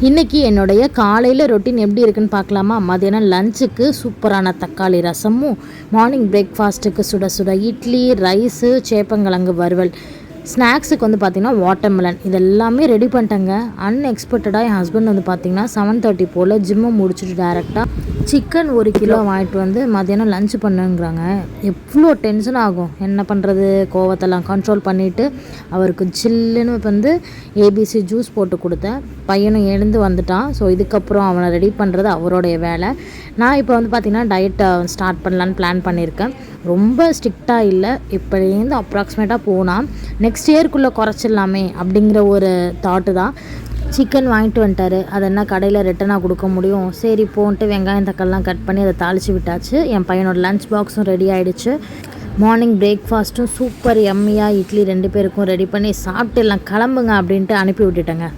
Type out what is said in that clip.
இன்றைக்கி என்னுடைய காலையில் ரொட்டீன் எப்படி இருக்குன்னு பார்க்கலாமா? மதியானம் லஞ்சுக்கு சூப்பரான தக்காளி ரசமும் மார்னிங் பிரேக்ஃபாஸ்ட்டுக்கு சுட சுட இட்லி ரைஸு சேப்பங்கிழங்கு வறுவல். ஸ்நாக்ஸுக்கு வந்து பார்த்திங்கன்னா வாட்டர்மெலன் இது எல்லாமே ரெடி பண்ணிட்டேங்க. அன்எக்ஸ்பெக்டடாக என் ஹஸ்பண்ட் வந்து பார்த்திங்கன்னா செவன் தேர்ட்டி போல் ஜிம்மை முடிச்சுட்டு டேரெக்டாக சிக்கன் ஒரு கிலோ வாங்கிட்டு வந்து மதியானம் லஞ்ச் பண்ணுங்கிறாங்க. எவ்வளோ டென்ஷன் ஆகும்? என்ன பண்ணுறது கோவத்தெல்லாம் கண்ட்ரோல் பண்ணிவிட்டு அவருக்கு சில்லுன்னு வந்து ஏபிசி ஜூஸ் போட்டு கொடுத்தேன். பையனும் எழுந்து வந்துட்டான். ஸோ இதுக்கப்புறம் அவனை ரெடி பண்ணுறது அவருடைய வேலை. நான் இப்போ வந்து பார்த்திங்கன்னா டயட்டை ஸ்டார்ட் பண்ணலான்னு பிளான் பண்ணியிருக்கேன். ரொம்ப ஸ்ட்ரிக்டாக இல்லை. இப்போலேருந்து அப்ராக்சிமேட்டாக போனால் நெக்ஸ்ட் நெக்ஸ்ட் இயர்க்குள்ளே குறைச்சிடலாமே அப்படிங்கிற ஒரு தாட்டு தான். சிக்கன் வாங்கிட்டு வந்துட்டாரு. அதை என்ன கடையில் ரிட்டனாக கொடுக்க முடியும்? சரி போன்ட்டு வெங்காயம் தக்காளிலாம் கட் பண்ணி அதை தாளித்து விட்டாச்சு. என் பையனோட லஞ்ச் பாக்ஸும் ரெடி ஆகிடுச்சு மார்னிங் பிரேக்ஃபாஸ்ட்டும் சூப்பர் எம்மியாக இட்லி ரெண்டு பேருக்கும் ரெடி பண்ணி சாப்பிட்டு எல்லாம் கிளம்புங்க அப்படின்ட்டு அனுப்பி விட்டுட்டேங்க.